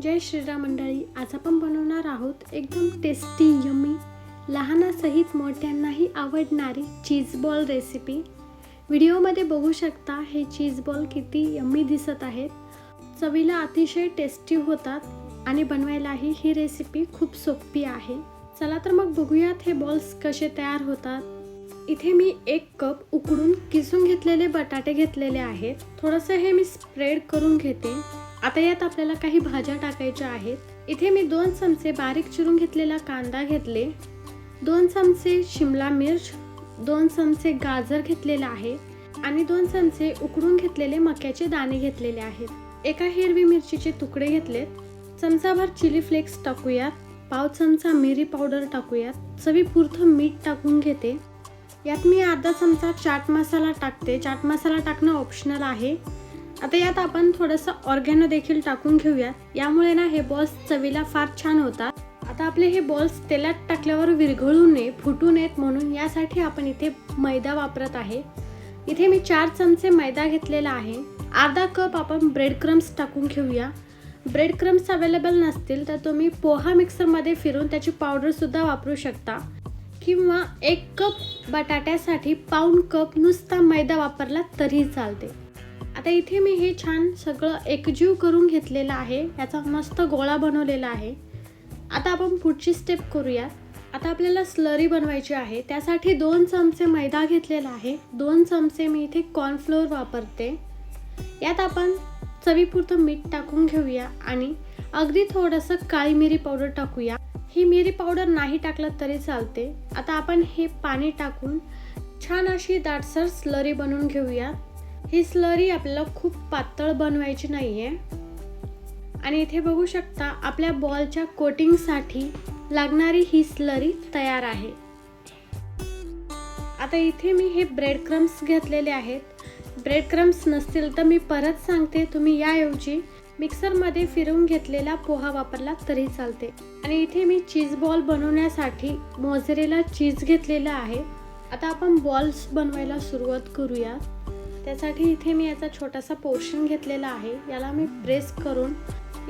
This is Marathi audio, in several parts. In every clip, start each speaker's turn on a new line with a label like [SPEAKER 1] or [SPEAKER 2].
[SPEAKER 1] जय श्रीराम मंडळी आज आपण बनवणार आहोत एकदम टेस्टी यमी लहानासहित मोठ्यांनाही आवडणारी चीज बॉल रेसिपी व्हिडिओमध्ये बघू शकता हे चीज बॉल किती यम्मी दिसत आहेत. चवीला अतिशय टेस्टी होतात आणि बनवायलाही ही रेसिपी खूप सोपी आहे. चला तर मग बघूयात हे बॉल्स कसे तयार होतात. इथे मी एक कप उकडून किसून घेतलेले बटाटे घेतलेले आहेत. थोडंसं हे मी स्प्रेड करून घेते. आता यात आपल्याला काही भाज्या टाकायच्या आहेत. इथे मी दोन चमचे बारीक चिरून घेतलेला कांदा घेतले. दोन चमचे शिमला मिर्च दोन चमचे गाजर घेतलेला आहे आणि दोन चमचे उकडून घेतलेले मक्याचे दाणे घेतलेले आहेत. एका हिरवी मिरचीचे तुकडे घेतलेत. चमचाभर चिली फ्लेक्स टाकूयात. पाव चमचा मिरी पावडर टाकूयात. चवीपुरतं मीठ टाकून घेते. यात मी अर्धा चमचा चाट मसाला टाकते. चाट मसाला टाकणं ऑप्शनल आहे. आता यात आपण थोडंसं ऑर्गॅनो देखील टाकून घेऊयात. यामुळे ना हे बॉल्स चवीला फार छान होतात. आता आपले हे बॉल्स तेलात टाकल्यावर विरघळू नये फुटू नयेत म्हणून यासाठी आपण इथे मैदा वापरत आहे. इथे मी चार चमचे मैदा घेतलेला आहे. अर्धा कप आपण ब्रेड क्रम्स टाकून घेऊया. ब्रेड क्रम्स अवेलेबल नसतील तर तुम्ही पोहा मिक्सरमध्ये फिरून त्याची पावडरसुद्धा वापरू शकता. किंवा एक कप बटाट्यासाठी पाऊण कप नुसता मैदा वापरला तरी चालते. आता इथे मी हे छान सगळं एकजीव करून घेतलेलं आहे. याचा मस्त गोळा बनवलेला आहे. आता आपण पुढची स्टेप करूया. आता आपल्याला स्लरी बनवायची आहे. त्यासाठी दोन चमचे मैदा घेतलेला आहे. दोन चमचे मी इथे कॉर्नफ्लोअर वापरते. यात आपण चवीपुरतं मीठ टाकून घेऊया आणि अगदी थोडंसं काळी मिरी पावडर टाकूया. ही मिरी पावडर नाही टाकलं तरी चालते. आता आपण हे पाणी टाकून छान अशी दाटसर स्लरी बनवून घेऊया. ही स्लरी आपल्याला खूप पातळ बनवायची नाही आहे आणि इथे बघू शकता आपल्या बॉलच्या कोटिंगसाठी लागणारी ही स्लरी तयार आहे. आता इथे मी हे ब्रेड क्रम्स घेतलेले आहेत. ब्रेड क्रम्स नसतील तर मी परत सांगते तुम्ही याऐवजी मिक्सरमध्ये फिरवून घेतलेला पोहा वापरला तरी चालते. आणि इथे मी चीज बॉल बनवण्यासाठी मोझरेला चीज घेतलेला आहे. आता आपण बॉल्स बनवायला सुरुवात करूया. त्यासाठी इथे मी याचा छोटासा पोर्शन घेतलेला आहे. याला मी प्रेस करून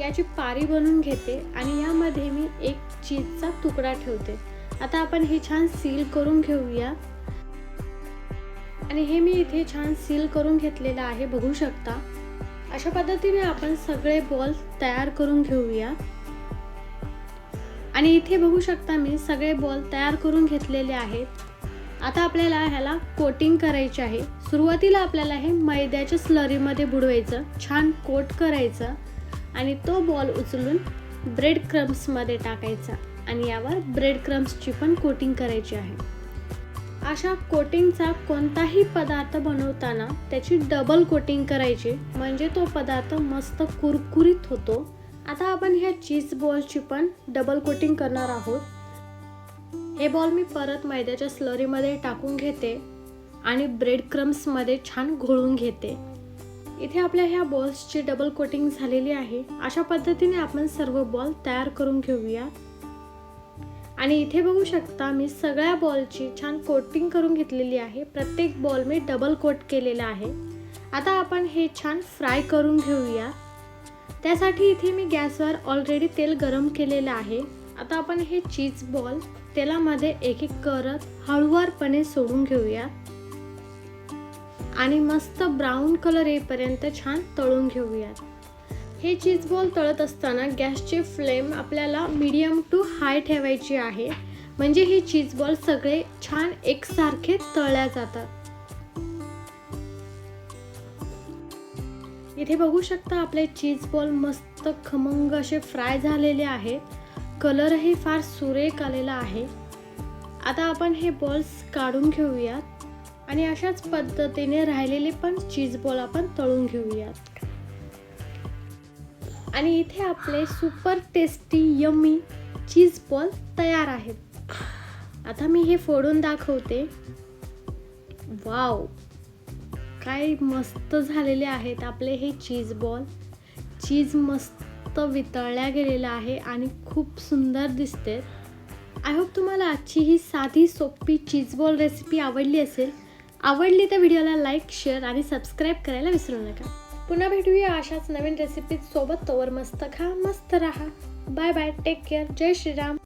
[SPEAKER 1] याची पारी बनवून घेते आणि यामध्ये मी एक चीजचा तुकडा ठेवते. आता आपण हे छान सील करून घेऊया. आणि हे मी इथे छान सील करून घेतलेलं आहे बघू शकता. अशा पद्धतीने आपण सगळे बॉल तयार करून घेऊया. आणि इथे बघू शकता मी सगळे बॉल तयार करून घेतलेले आहेत. आता आपल्याला ह्याला कोटिंग करायचे आहे. सुरुवातीला आपल्याला हे मैद्याच्या स्लरीमध्ये बुडवायचं छान कोट करायचं आणि तो बॉल उचलून ब्रेड क्रम्समध्ये टाकायचा. आणि यावर ब्रेड क्रम्सची पण कोटिंग करायची आहे. अशा कोटिंगचा कोणताही पदार्थ बनवताना त्याची डबल कोटिंग करायची. म्हणजे तो पदार्थ मस्त कुरकुरीत होतो. आता आपण ह्या चीज बॉलची पण डबल कोटिंग करणार आहोत. हे बॉल मी परत मैद्याच्या स्लरीमध्ये टाकून घेते. आणि ब्रेड क्रम्समध्ये छान घोळून घेते. इथे आपल्या ह्या बॉल्सची डबल कोटिंग झालेली आहे. अशा पद्धतीने आपण सर्व बॉल तयार करून घेऊया. आणि इथे बघू शकता मी सगळ्या बॉलची छान कोटिंग करून घेतलेली आहे. प्रत्येक बॉल मी डबल कोट केलेला आहे. आता आपण हे छान फ्राय करून घेऊया. त्यासाठी इथे मी गॅसवर ऑलरेडी तेल गरम केलेलं आहे. आता आपण हे चीज बॉल तेलामध्ये एक एक करत हळूवारपणे सोडून घेऊया. आणि मस्त ब्राऊन कलर येईपर्यंत छान तळून घेऊयात. हे चीज बॉल तळत असताना गॅसची फ्लेम आपल्याला मीडियम टू हाय ठेवायची आहे. म्हणजे हे चीज बॉल सगळे छान एकसारखे तळल्या जातात. इथे बघू शकता आपले चीज बॉल मस्त खमंग असे फ्राय झालेले आहेत कलरही फार सुरेख आलेला आहे. आता आपण हे बॉल्स काढून घेऊयात. आणि अशाच पद्धतीने राहिलेले पण चीज बॉल आपण तळून घेऊयात. आणि इथे आपले super tasty yummy cheese ball तयार आहेत. आता मी हे फोडून दाखवते. वाव काय मस्त झालेले आहेत आपले हे चीज बॉल चीज मस्त वितळल्या गेलेलं आहे आणि खूप सुंदर दिसते. आय होप तुम्हाला आजची ही साधी सोपी चीज बॉल रेसिपी आवडली असेल. आवडली तर व्हिडिओला लाईक शेअर आणि सबस्क्राईब करायला विसरू नका. पुन्हा भेटूया अशाच नवीन रेसिपीज सोबत. तोवर मस्त खा मस्त राहा. बाय बाय टेक केअर जय श्रीराम.